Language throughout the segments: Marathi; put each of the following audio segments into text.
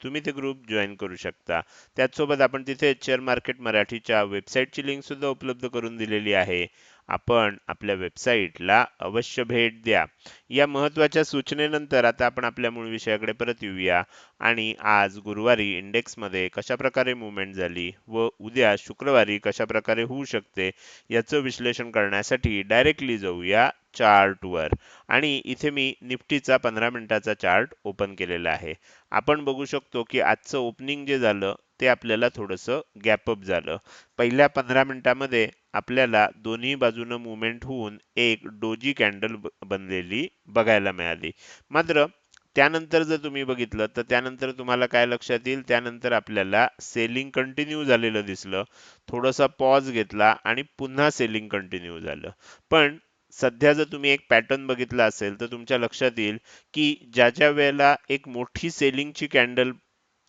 तुम्ही ते ग्रुप जॉईन करू शकता. त्याचसोबत आपण तिथे शेअर मार्केट मराठीच्या वेबसाईटची लिंक सुद्धा उपलब्ध करून दिलेली आहे. आपण आपल्या वेबसाईटला अवश्य भेट द्या. या महत्त्वाच्या सूचनेनंतर आता आपण आपल्या मूळ विषयाकडे परत येऊया. आणि आज गुरुवारी इंडेक्समध्ये कशाप्रकारे मुवमेंट झाली व उद्या शुक्रवारी कशा प्रकारे होऊ शकते याचं विश्लेषण करण्यासाठी डायरेक्टली जाऊया चार्टवर आणि इथे मी निफ्टीचा पंधरा मिनिटाचा चार्ट ओपन केलेला आहे. आपण बघू शकतो की आजचं ओपनिंग जे झालं ते आपल्याला थोडंसं गॅपअप झालं. पहिल्या पंधरा मिनिटामध्ये आपल्याला दोन्ही बाजूनं मुवमेंट होऊन एक डोजी कॅन्डल बनलेली बघायला मिळाली. मात्र त्यानंतर जर तुम्ही बघितलं तर त्यानंतर तुम्हाला काय लक्षात येईल? त्यानंतर आपल्याला सेलिंग कंटिन्यू झालेलं दिसलं. थोडासा पॉज घेतला आणि पुन्हा सेलिंग कंटिन्यू झालं. पण सध्या जर तुम्ही एक पॅटर्न बघितला असेल तर तुमच्या लक्षात येईल की ज्या ज्या वेळेला एक मोठी सेलिंगची कॅन्डल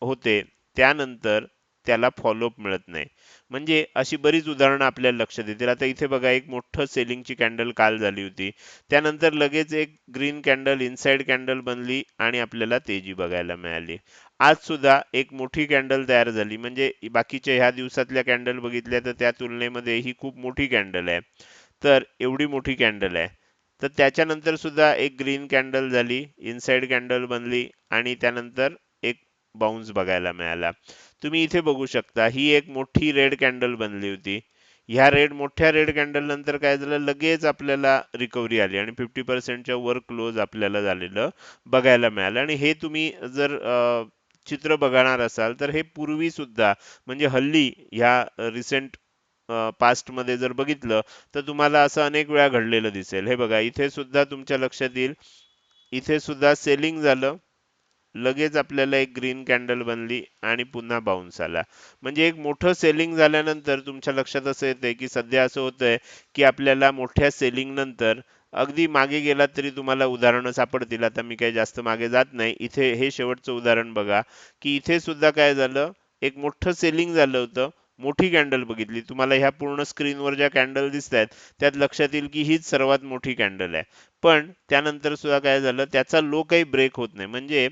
होते त्यानंतर त्याला फॉलोअप मिळत नाही. म्हणजे अशी बरीच उदाहरणं आपल्याला लक्षात येतील. आता इथे बघा एक मोठं सेलिंगची कॅन्डल काल झाली होती. त्यानंतर लगेच एक ग्रीन कॅन्डल इनसाइड कॅन्डल बनली आणि आपल्याला तेजी बघायला मिळाली. आज सुद्धा एक मोठी कॅन्डल तयार झाली. म्हणजे बाकीच्या ह्या दिवसातल्या कॅन्डल बघितल्या तर त्या तुलनेमध्ये ही खूप मोठी कॅन्डल आहे. तर एवढी मोठी कॅन्डल आहे. तर त्याच्यानंतर सुद्धा एक ग्रीन कॅन्डल झाली इनसाइड कॅन्डल बनली आणि त्यानंतर बाउन्स बघायला मिळाला. तुम्ही इथे बघू शकता ही एक मोठी रेड कॅन्डल बनली होती. ह्या रेड मोठ्या रेड कॅन्डल नंतर काय झालं? लगेच आपल्याला रिकव्हरी आली आणि फिफ्टी पर्सेंटच्या वर क्लोज आपल्याला झालेलं बघायला मिळालं. आणि हे तुम्ही जर चित्र बघणार असाल तर हे पूर्वी सुद्धा म्हणजे हल्ली ह्या रिसेंट पास्टमध्ये जर बघितलं तर तुम्हाला असं अनेक वेळा घडलेलं दिसेल. हे बघा इथे सुद्धा तुमच्या लक्षात येईल. इथे सुद्धा सेलिंग झालं. लगेच आपल्याला एक ग्रीन कॅन्डल बनली आणि पुन्हा बाउन्स आला. म्हणजे एक मोठं सेलिंग झाल्यानंतर तुमच्या लक्षात असं येतंय की सध्या असं होतंय की आपल्याला मोठ्या सेलिंग नंतर अगदी मागे गेलात तरी तुम्हाला उदाहरणं सापडतील. आता मी काही जास्त मागे जात नाही. इथे हे शेवटचं उदाहरण बघा की इथे सुद्धा काय झालं? एक मोठं सेलिंग झालं होतं. मोठी कॅन्डल बघितली. तुम्हाला ह्या पूर्ण स्क्रीनवर ज्या कॅन्डल दिसत आहेत त्यात लक्षात येईल की हीच सर्वात मोठी कॅन्डल आहे. पण त्यानंतर सुद्धा काय झालं? त्याचा लो काही ब्रेक होत नाही. म्हणजे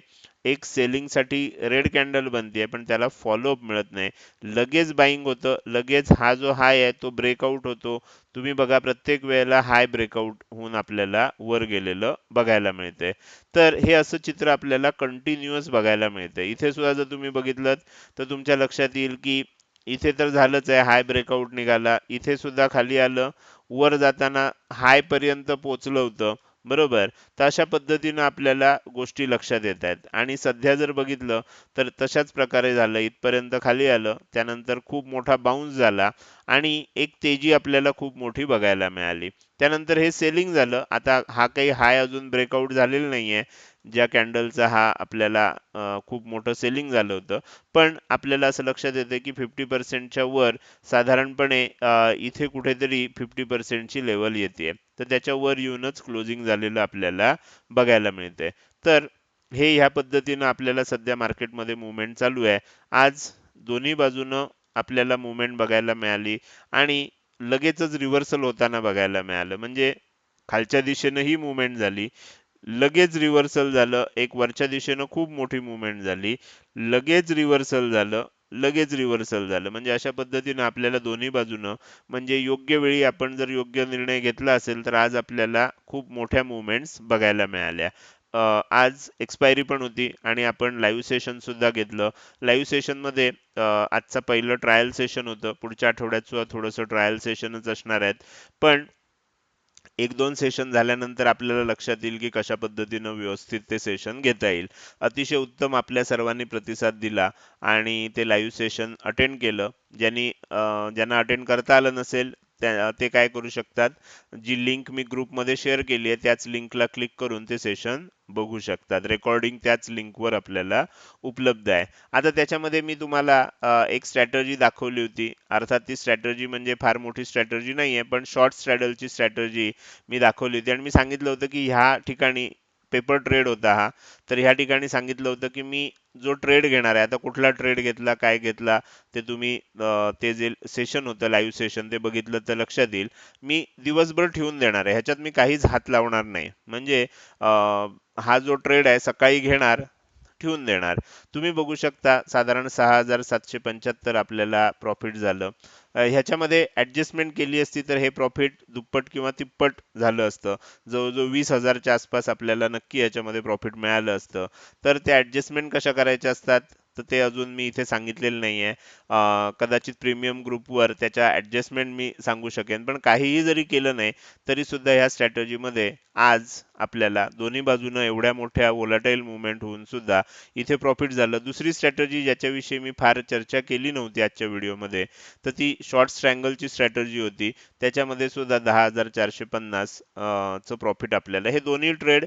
एक सेलिंगसाठी रेड कॅन्डल बनते पण त्याला फॉलोअप मिळत नाही. लगेच बाईंग होतं लगेच हा जो हाय आहे तो ब्रेकआउट होतो. तुम्ही बघा प्रत्येक वेळेला हाय ब्रेकआउट होऊन आपल्याला वर गेलेलं बघायला मिळते तर हे असं चित्र आपल्याला कंटिन्युअस बघायला मिळतंय. इथे सुद्धा जर तुम्ही बघितलं तर तुमच्या लक्षात येईल की इथे तर झालंच आहे हाय ब्रेकआउट निघाला. इथे सुद्धा खाली आलं. वर जाताना हाय पर्यंत पोचलं होतं. बरोबर? तर अशा पद्धतीनं आपल्याला गोष्टी लक्षात येत आहेत. आणि सध्या जर बघितलं तर तशाच प्रकारे झालं. इथपर्यंत खाली आलं त्यानंतर खूप मोठा बाउन्स झाला आणि एक तेजी आपल्याला खूप मोठी बघायला मिळाली. त्यानंतर हे सेलिंग झालं. आता हा काही हाय अजून ब्रेकआउट झालेला नाहीये. ज्या कॅन्डलचा हा आपल्याला खूप मोठं सेलिंग झालं होतं. पण आपल्याला असं लक्षात येतं की फिफ्टी पर्सेंटच्या वर साधारणपणे इथे कुठेतरी फिफ्टी पर्सेंटची लेवल येते तर त्याच्यावर येऊनच क्लोजिंग झालेलं आपल्याला बघायला मिळते. तर हे ह्या पद्धतीनं आपल्याला सध्या मार्केटमध्ये मुवमेंट चालू आहे. आज दोन्ही बाजूनं आपल्याला मुवमेंट बघायला मिळाली आणि लगेचच रिव्हर्सल होताना बघायला मिळालं. म्हणजे खालच्या दिशेनं ही मुवमेंट झाली. लगेच रिव्हर्सल झालं. एक वरच्या दिशेनं खूप मोठी मुवमेंट झाली. लगेच रिव्हर्सल झालं. लगेच रिव्हर्सल झालं. म्हणजे अशा पद्धतीनं आपल्याला दोन्ही बाजूनं म्हणजे योग्य वेळी आपण जर योग्य निर्णय घेतला असेल तर आज आपल्याला खूप मोठ्या मुवमेंट्स बघायला मिळाल्या. आज एक्सपायरी पण होती आणि आपण लाईव्ह सेशन सुद्धा घेतलं. लाईव्ह सेशनमध्ये आजचं पहिलं ट्रायल सेशन होतं. पुढच्या आठवड्यात सुद्धा थोडंसं ट्रायल सेशनच असणार आहेत. पण एक दोन सेशन झाल्यानंतर आपल्याला लक्षात येईल की कशा पद्धतीनं व्यवस्थित ते सेशन घेता येईल. अतिशय उत्तम आपल्या सर्वांनी प्रतिसाद दिला आणि ते लाईव्ह सेशन अटेंड केलं. ज्यांनी ज्यांना अटेंड करता आलं नसेल त्या ते काय करू शकतात? जी लिंक मी ग्रुपमध्ये शेअर केली आहे त्याच लिंकला क्लिक करून ते सेशन बघू शकतात. रेकॉर्डिंग त्याच लिंकवर आपल्याला उपलब्ध आहे. आता त्याच्यामध्ये मी तुम्हाला एक स्ट्रॅटर्जी दाखवली होती. अर्थात ती स्ट्रॅटर्जी म्हणजे फार मोठी स्ट्रॅटर्जी नाही आहे पण शॉर्ट स्ट्रॅडलची स्ट्रॅटर्जी मी दाखवली होती. आणि मी सांगितलं होतं की ह्या ठिकाणी पेपर ट्रेड होता हा. तर ह्या ठिकाणी सांगितलं होतं की मी जो ट्रेड घेणार आहे आता कुठला ट्रेड घेतला काय घेतला ते तुम्ही ते जे सेशन होतं लाईव्ह सेशन ते बघितलं तर लक्षात येईल. मी दिवसभर ठेवून देणार आहे. ह्याच्यात मी काहीच हात लावणार नाही. म्हणजे हा जो ट्रेड आहे सकाळी घेणार ठेवून देणार. तुम्ही बघू शकता साधारण सहा हजार सातशे पंच्याहत्तर आपल्याला प्रॉफिट झालं. ह्याच्यामध्ये ॲडजस्टमेंट केली असती तर हे प्रॉफिट दुप्पट किंवा तिप्पट झालं असतं. जवळजवळ वीस हजारच्या आसपास आपल्याला नक्की याच्यामध्ये प्रॉफिट मिळालं असतं. तर ते ॲडजस्टमेंट कशा करायच्या असतात? तर ते अजून मी इथे सांगितलेलं नाहीये. आहे कदाचित प्रीमियम ग्रुपवर त्याच्या ॲडजस्टमेंट मी सांगू शकेन. पण काहीही जरी केलं नाही तरी सुद्धा ह्या स्ट्रॅटर्जीमध्ये आज आपल्याला दोन्ही बाजूनं एवढ्या मोठ्या वोलाटाईल मुवमेंट होऊन सुद्धा इथे प्रॉफिट झालं. दुसरी स्ट्रॅटर्जी ज्याच्याविषयी मी फार चर्चा केली नव्हती आजच्या व्हिडिओमध्ये तर ती शॉर्ट स्ट्रँगलची स्ट्रॅटजी होती. त्याच्यामध्ये सुद्धा दहा हजार चारशे पन्नासचं प्रॉफिट आपल्याला. हे दोन्ही ट्रेड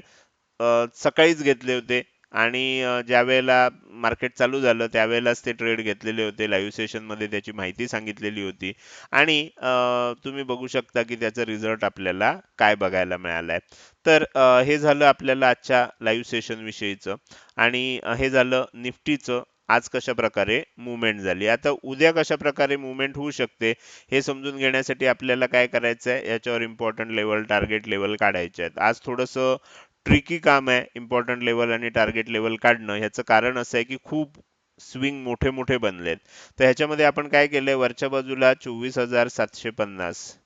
सकाळीच घेतले होते. आणि ज्यावेळेला ज्या वेळेला मार्केट चालू झालं त्यावेळेलाच ते ट्रेड घेतलेले होते. लाईव्ह सेशनमध्ये त्याची माहिती सांगितलेली होती. आणि तुम्ही बघू शकता की त्याचा रिझल्ट आपल्याला काय बघायला मिळालाय. तर हे झालं आपल्याला आजच्या लाईव्ह सेशन विषयीचं आणि हे झालं निफ्टीचं. आज कशा प्रकारे मुवमेंट झाली? आता उद्या कशा प्रकारे मुवमेंट होऊ शकते? हे समजून घेण्यासाठी आपल्याला काय करायचं आहे याच्यावर इम्पॉर्टंट लेवल टार्गेट लेवल काढायचे आहेत. आज थोडंसं ट्रिकी काम आहे इम्पॉर्टंट लेवल आणि टार्गेट लेवल काढणं. ह्याचं कारण असं आहे की खूप स्विंग मोठे मोठे बनलेत. तर ह्याच्यामध्ये आपण काय केलंय? वरच्या बाजूला चोवीस हजार सातशे पन्नास.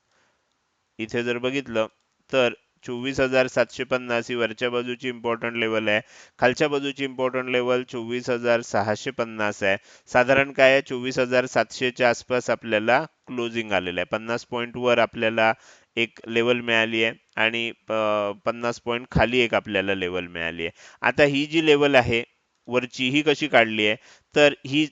इथे जर बघितलं तर चोवीस हजार सातशे पन्नास ही वरच्या बाजूची इम्पॉर्टंट लेवल आहे. खालच्या बाजूची इम्पॉर्टंट लेवल चोवीस हजार सहाशे पन्नास आहे. साधारण काय आहे? चोवीस हजार सातशेच्या आसपास आपल्याला क्लोजिंग आलेलं आहे. पन्नास पॉईंट वर आपल्याला एक लेवल मिळाली आहे आणि पन्नास पॉईंट खाली एक आपल्याला लेवल मिळाली आहे. आता ही जी लेवल आहे वरची ही कशी काढली आहे तर ही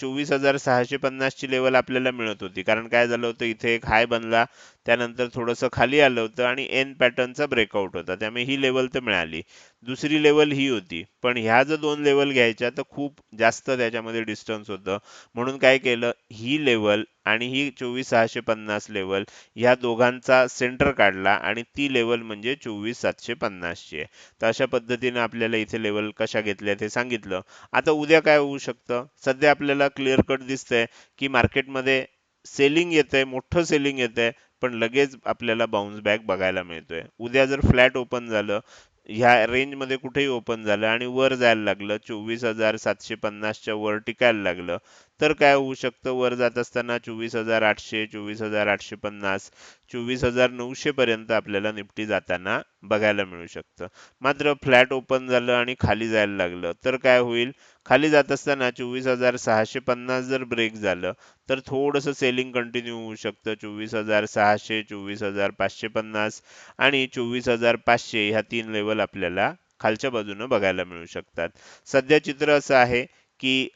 चोवीस हजार सहाशे पन्नासची लेवल आपल्याला मिळत होती. कारण काय झालं होतं इथे एक हाय बनला त्यानंतर थोडंसं खाली आलं होतं आणि एन पॅटर्नचा ब्रेकआउट होता. त्यामुळे ही लेवल तर मिळाली. दुसरी लेवल ही होती. पण ह्या जर दोन लेवल घ्यायच्या तर खूप जास्त त्याच्यामध्ये डिस्टन्स होतं. म्हणून काय केलं? ही लेवल आणि ही चोवीस सहाशे पन्नास लेवल ह्या दोघांचा सेंटर काढला आणि ती लेवल म्हणजे चोवीस सातशे पन्नासची आहे. तर अशा पद्धतीने आपल्याला इथे लेवल कशा घेतल्या ते सांगितलं. आता उद्या काय होऊ शकतं? सध्या आपल्याला क्लिअर कट दिसतंय की मार्केटमध्ये सेलिंग येतंय मोठं सेलिंग येतंय. पण लगेच आपल्याला बाउन्स बॅक बघायला मिळतोय. उद्या जर फ्लॅट ओपन झालं ह्या रेंजमध्ये कुठेही ओपन झालं आणि वर जायला लागलं चोवीस हजार सातशे पन्नासच्या वर टिकायला लागलं तर काय होऊ शकतं? वर जात असताना चोवीस हजार आठशे चोवीस हजार आठशे पन्नास चोवीस हजार नऊशे पर्यंत आपल्याला निफ्टी जाताना बघायला मिळू शकतं. मात्र फ्लॅट ओपन झालं आणि खाली जायला लागलं तर काय होईल? खाली जात असताना चोवीस हजार सहाशे पन्नास जर ब्रेक झालं तर थोडंसं सेलिंग कंटिन्यू होऊ शकतं. चोवीस हजार सहाशे चोवीस हजार पाचशे पन्नास आणि चोवीस हजार पाचशे ह्या तीन लेवल आपल्याला खालच्या बाजूनं बघायला मिळू शकतात. सध्या चित्र असं आहे की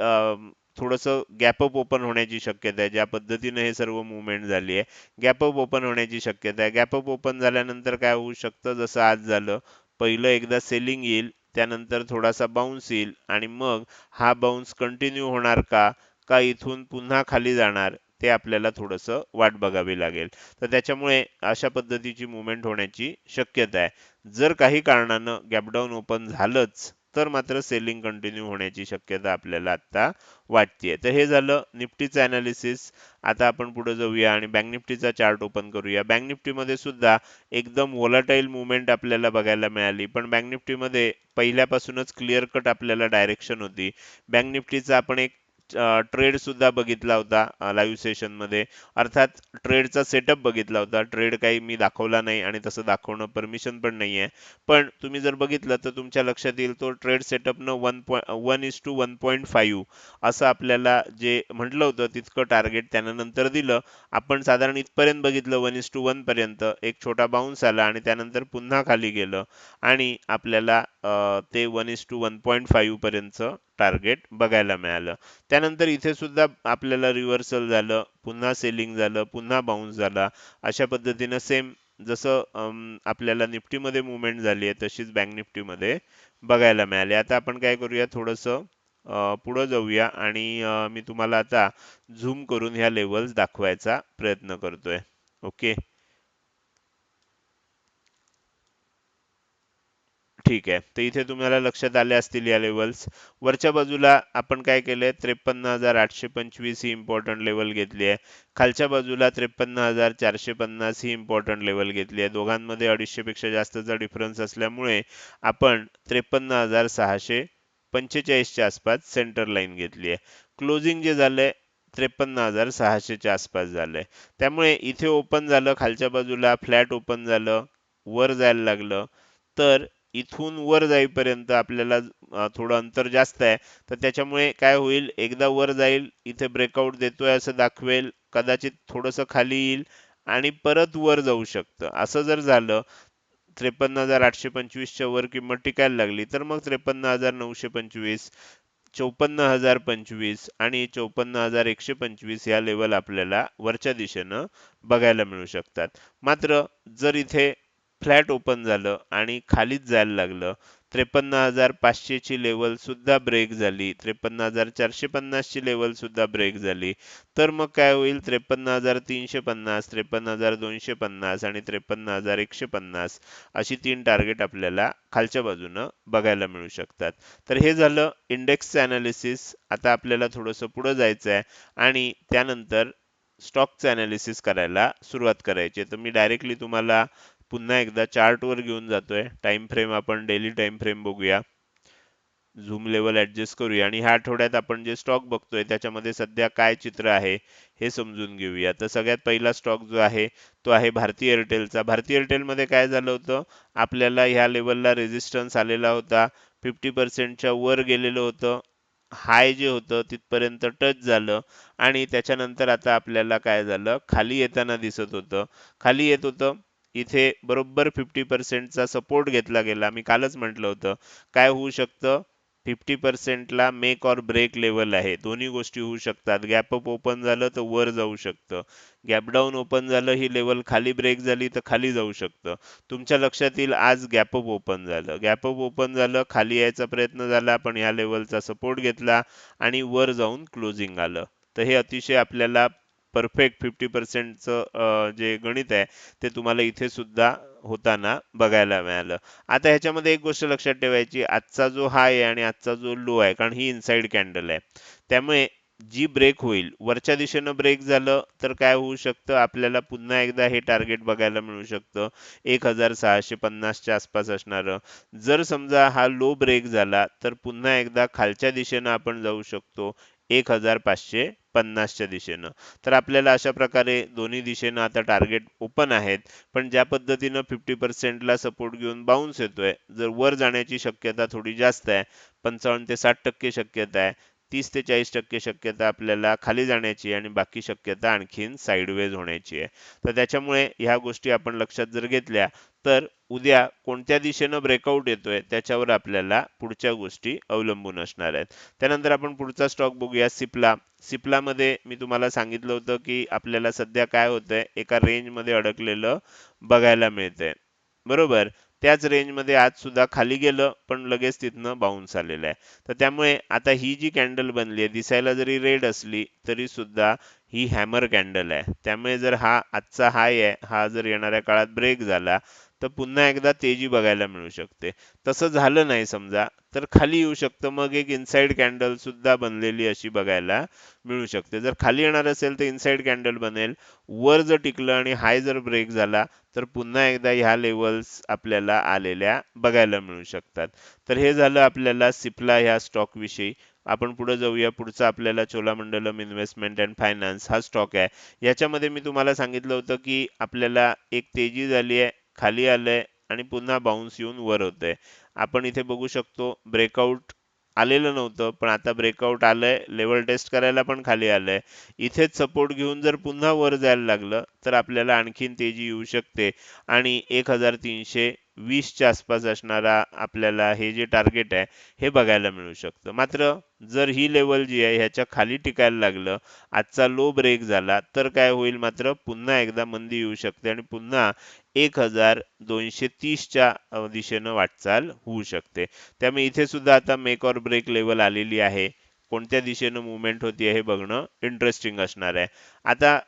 थोडंसं गॅपअप ओपन होण्याची शक्यता आहे. ज्या पद्धतीने हे सर्व मुवमेंट झाली आहे गॅपअप ओपन होण्याची शक्यता आहे. गॅपअप ओपन झाल्यानंतर काय होऊ शकतं? जसं आज झालं पहिलं एकदा सेलिंग येईल त्यानंतर थोडासा बाउन्स येईल आणि मग हा बाउन्स कंटिन्यू होणार का? का इथून पुन्हा खाली जाणार? ते आपल्याला थोडंसं वाट बघावी लागेल. तर त्याच्यामुळे अशा पद्धतीची मुवमेंट होण्याची शक्यता आहे. जर काही कारणानं गॅपडाऊन ओपन झालंच तर मात्र सेलिंग कंटिन्यू होण्याची शक्यता आपल्याला आता वाटते तर हे झालं निफ्टीचं अनालिसिस आता आपण पुढे जाऊया आणि बँक निफ्टीचा चार्ट ओपन करूया. बँक निफ्टीमध्ये सुद्धा एकदम वोलाटाईल मुवमेंट आपल्याला बघायला मिळाली. पण बँक निफ्टीमध्ये पहिल्यापासूनच क्लिअर कट आपल्याला डायरेक्शन होती. बँक निफ्टीचा आपण एक ट्रेड सुद्धा बघितला होता लाईव्ह सेशनमध्ये. अर्थात ट्रेडचा सेटअप बघितला होता. ट्रेड काही मी दाखवला नाही आणि तसं दाखवणं परमिशन पण नाहीये. पण तुम्ही जर बघितलं तर तुमच्या लक्षात येईल तो trade सेटअपनं one point one is to one point five असं आपल्याला जे म्हटलं होतं तितकं टार्गेट त्यानंतर नंतर दिलं. आपण साधारण इथपर्यंत बघितलं वन इज टू वन पर्यंत. एक छोटा बाउन्स आला आणि त्यानंतर पुन्हा खाली गेलं. आणि आपल्याला ते one is to one point five पर्यंत टार्गेट बघायला मिळालं. त्यानंतर इथे सुद्धा आपल्याला रिव्हर्सल झालं पुन्हा सेलिंग झालं पुन्हा बाउन्स झाला. अशा पद्धतीनं सेम जसं आपल्याला निफ्टीमध्ये मुवमेंट झाली आहे तशीच बँक निफ्टीमध्ये बघायला मिळाली. आता आपण काय करूया थोडंसं पुढं जाऊया आणि मी तुम्हाला आता झूम करून ह्या लेवल्स दाखवायचा प्रयत्न करतोय. ओके ठीक आहे. तर इथे तुम्हाला लक्षात आले असतील या लेवल्स वरच्या बाजूला आपण काय केलंय? त्रेपन्न हजार आठशे पंचवीस ही इम्पॉर्टंट लेवल घेतली आहे. खालच्या बाजूला त्रेपन्न हजार चारशे पन्नास ही इम्पॉर्टंट लेवल घेतली आहे. दोघांमध्ये अडीचशेपेक्षा जास्तचा डिफरन्स असल्यामुळे आपण त्रेपन्न हजार सहाशे पंचेचाळीसच्या आसपास सेंटर लाईन घेतली आहे. क्लोजिंग जे झालंय त्रेपन्न हजार सहाशेच्या आसपास झालंय. त्यामुळे इथे ओपन झालं खालच्या बाजूला फ्लॅट ओपन झालं वर जायला लागलं. तर इथून वर जाईपर्यंत आपल्याला थोडं अंतर जास्त आहे. तर त्याच्यामुळे काय होईल? एकदा वर जाईल इथे ब्रेकआउट देतोय असं दाखवेल कदाचित थोडंसं खाली येईल आणि परत वर जाऊ शकतं. असं जर झालं त्रेपन्न हजार आठशे पंचवीसच्या वर किंमत टिकायला लागली तर मग त्रेपन्न हजार नऊशे पंचवीस चौपन्न हजार पंचवीस आणि चौपन्न हजार एकशे पंचवीस या लेवल आपल्याला वरच्या दिशेनं बघायला मिळू शकतात. मात्र जर इथे फ्लॅट ओपन झालं आणि खालीच जायला लागलं. त्रेपन्न हजार पाचशेची लेवल सुद्धा ब्रेक झाली. त्रेपन्न हजार चारशे पन्नासची लेवल सुद्धा ब्रेक झाली. तर मग काय होईल? त्रेपन्न हजार तीनशे पन्नास त्रेपन्न हजार दोनशे पन्नास आणि त्रेपन्न हजार एकशे पन्नास अशी तीन टार्गेट आपल्याला खालच्या बाजूनं बघायला मिळू शकतात. तर हे झालं इंडेक्सचं अनालिसिस आता आपल्याला थोडंसं पुढं जायचं आहे आणि त्यानंतर स्टॉकचं अनालिसिस करायला सुरुवात करायची तर मी डायरेक्टली तुम्हाला पुन्हा एकदा चार्टवर घेऊन जातोय. टाइम फ्रेम आपण डेली टाइम फ्रेम बघूया. झूम लेवल ऍडजस्ट करूया. आणि ह्या आठवड्यात आपण जे स्टॉक बघतोय त्याच्यामध्ये सध्या काय चित्र आहे हे समजून घेऊया. तर सगळ्यात पहिला स्टॉक जो आहे तो आहे भारती एअरटेलचा. भारती एअरटेलमध्ये काय झालं होतं? आपल्याला ह्या लेवलला रेझिस्टन्स आलेला होता. फिफ्टी पर्सेंटच्या वर गेलेलं होतं. हाय जे होतं तिथपर्यंत टच झालं. आणि त्याच्यानंतर आता आपल्याला काय झालं? खाली येताना दिसत होतं. खाली येत होतं. इथे बरोबर फिफ्टी पर्सेंटचा सपोर्ट घेतला गेला. मी कालच म्हटलं होतं. काय होऊ शकतं? फिफ्टी पर्सेंटला मेक और ब्रेक लेवल आहे. दोन्ही गोष्टी होऊ शकतात. गॅप अप ओपन झालं तर वर जाऊ शकतं. गॅप डाऊन ओपन झालं ही लेवल खाली ब्रेक झाली तर खाली जाऊ शकतं. तुमच्या लक्षात येईल आज गॅप अप ओपन झालं. गॅप अप ओपन झालं खाली यायचा प्रयत्न झाला पण या लेवलचा सपोर्ट घेतला आणि वर जाऊन क्लोजिंग आलं. तर हे अतिशय आपल्याला परफेक्ट फिफ्टी पर्सेंटचं जे गणित आहे ते तुम्हाला इथे सुद्धा होताना बघायला मिळालं. आता ह्याच्यामध्ये एक गोष्ट लक्षात ठेवायची आजचा जो हाय आहे आणि आजचा जो लो आहे कारण ही इनसाइड कॅन्डल आहे. त्यामुळे जी ब्रेक होईल वरच्या दिशेनं ब्रेक झालं तर काय होऊ शकतं? आपल्याला पुन्हा एकदा हे टार्गेट बघायला मिळू शकतं. एक हजार सहाशे पन्नासच्या आसपास असणारं. जर समजा हा लो ब्रेक झाला तर पुन्हा एकदा खालच्या दिशेनं आपण जाऊ शकतो. एक हजार पाचशे पन्नासच्या दिशेनं. तर आपल्याला अशा प्रकारे दोन्ही दिशेनं आता टार्गेट ओपन आहेत. पण ज्या पद्धतीनं फिफ्टी पर्सेंटला सपोर्ट घेऊन बाउन्स येतोय जर वर जाण्याची शक्यता थोडी जास्त आहे पंचावन्न ते साठ टक्के शक्यता आहे तीस ते चाळीस टक्के शक्यता आपल्याला खाली जाण्याची आणि बाकी शक्यता आणखीन साईडवेज होण्याची आहे. तर त्याच्यामुळे ह्या गोष्टी आपण लक्षात जर घेतल्या तर उद्या कोणत्या दिशेनं ब्रेकआउट येतोय त्याच्यावर आपल्याला पुढच्या गोष्टी अवलंबून असणार आहेत. त्यानंतर आपण पुढचा स्टॉक बघूया सिप्ला. सिप्लामध्ये मी तुम्हाला सांगितलं होतं की आपल्याला सध्या काय होतंय एका रेंजमध्ये अडकलेलं बघायला मिळतंय. बरोबर? त्याच रेंजमध्ये आज सुद्धा खाली गेलं पण लगेच तिथनं बाउन्स आलेलं आहे. तर त्यामुळे आता ही जी कॅन्डल बनली आहे दिसायला जरी रेड असली तरी सुद्धा ही हॅमर कॅन्डल आहे. त्यामुळे जर हा आजचा हाय आहे हा जर येणाऱ्या काळात ब्रेक झाला तर पुन्हा एकदा तेजी बघायला मिळू शकते. तसं झालं नाही समजा तर खाली येऊ शकतं. मग एक इनसाइड कॅन्डल सुद्धा बनलेली अशी बघायला मिळू शकते. जर खाली येणार असेल तर इनसाइड कॅन्डल बनेल. वर जर टिकलं आणि हाय जर ब्रेक झाला तर पुन्हा एकदा ह्या लेवल्स आपल्याला आलेल्या बघायला मिळू शकतात. तर हे झालं आपल्याला सिप्ला ह्या स्टॉक विषयी. आपण पुढे जाऊया. पुढचा आपल्याला चोलामंडलम इन्व्हेस्टमेंट अँड फायनान्स हा स्टॉक आहे. याच्यामध्ये मी तुम्हाला सांगितलं होतं की आपल्याला एक तेजी झाली आहे. खाली आलंय आणि पुन्हा बाउन्स येऊन वर होतंय. आपण इथे बघू शकतो ब्रेकआउट आलेलं नव्हतं पण आता ब्रेकआउट आलंय लेवल टेस्ट करायला पण खाली आलंय. इथेच सपोर्ट घेऊन जर पुन्हा वर जायला लागलं तर आपल्याला आणखीन तेजी येऊ शकते. आणि एक हजार तीनशे वीसच्या आसपास असणारा आपल्याला हे जे टार्गेट आहे हे बघायला मिळू शकतं. मात्र जर ही लेवल जी आहे ह्याच्या खाली टिकायला लागलं आजचा लो ब्रेक झाला तर काय होईल? मात्र पुन्हा एकदा मंदी येऊ शकते आणि पुन्हा एक हजार दोनशे तीसच्या दिशेनं वाटचाल होऊ शकते. त्यामुळे इथे सुद्धा आता मेक ऑर ब्रेक लेवल आलेली आहे. कोणत्या दिशेनं मुवमेंट होती हे बघणं इंटरेस्टिंग असणार आहे. आता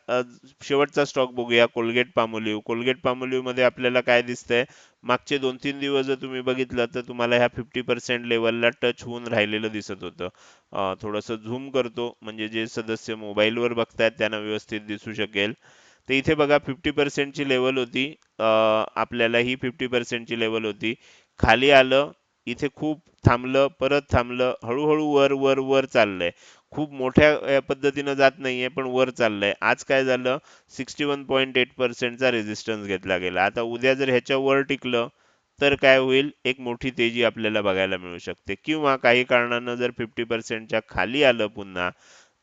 शेवटचा स्टॉक बघूया कोलगेट पामोलिव्ह. कोलगेट पामोलिव्हमध्ये आपल्याला काय दिसतंय? मागचे दोन तीन दिवस जर तुम्ही बघितलं तर तुम्हाला ह्या फिफ्टी पर्सेंट लेवलला टच होऊन राहिलेलं दिसत होतं. थोडंसं झूम करतो म्हणजे जे सदस्य मोबाईलवर बघतायत त्यांना व्यवस्थित दिसू शकेल. तर इथे बघा फिफ्टी पर्सेंटची लेवल होती. आपल्याला ही फिफ्टी पर्सेंटची लेवल होती. खाली आलं इथे खूप थांबलं परत थांबलं हळूहळू वर वर वर चाललंय. खूप मोठ्या पद्धतीनं जात नाहीये पण वर चाललंय. आज काय झालं? सिक्स्टी वन पॉईंट एट पर्सेंटचा रेझिस्टन्स घेतला गेला. आता उद्या जर ह्याच्या वर टिकलं तर काय होईल? एक मोठी तेजी आपल्याला बघायला मिळू शकते. किंवा काही कारणानं जर फिफ्टी पर्सेंटच्या खाली आलं पुन्हा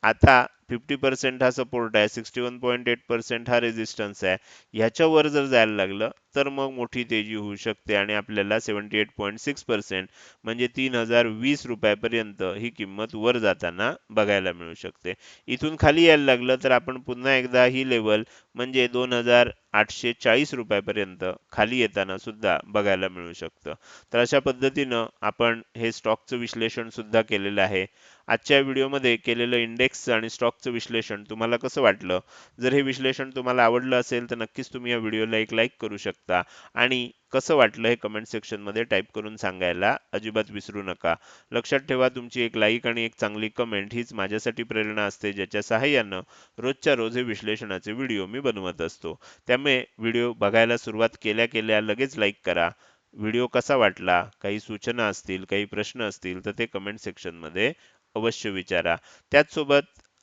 आता फिफ्टी पर्सेंट हा सपोर्ट आहे sixty one point eight percent हा रेझिस्टन्स आहे. ह्याच्यावर जर जायला लागलं तर मग मोठी तेजी होऊ शकते आणि आपल्याला seventy eight point six percent म्हणजे तीन हजार वीस रुपयापर्यंत ही किंमत वर जाताना बघायला मिळू शकते. इथून खाली यायला लागलं तर आपण पुन्हा एकदा ही लेवल म्हणजे दोन हजार आठशे चाळीस रुपयापर्यंत खाली येताना सुद्धा बघायला मिळू शकतं. तर अशा पद्धतीनं आपण हे स्टॉकचं विश्लेषण सुद्धा केलेलं आहे. आजच्या व्हिडिओमध्ये केलेलं इंडेक्स आणि स्टॉकचं विश्लेषण तुम्हाला कसं वाटलं? जर हे विश्लेषण तुम्हाला आवडलं असेल तर नक्कीच तुम्ही या व्हिडिओला एक लाईक करू शकता. आणि कसं वाटलं हे कमेंट सेक्शनमध्ये टाईप करून सांगायला अजिबात विसरू नका. लक्षात ठेवा तुमची एक लाईक आणि एक चांगली कमेंट हीच माझ्यासाठी प्रेरणा असते ज्याच्या सहाय्यानं रोजच्या रोज हे विश्लेषणाचे व्हिडिओ मी बनवत असतो. त्यामुळे व्हिडिओ बघायला सुरुवात केल्या केल्या लगेच लाईक करा. व्हिडिओ कसा वाटला काही सूचना असतील काही प्रश्न असतील तर ते कमेंट सेक्शनमध्ये अवश्य विचारा. त्याचसोबत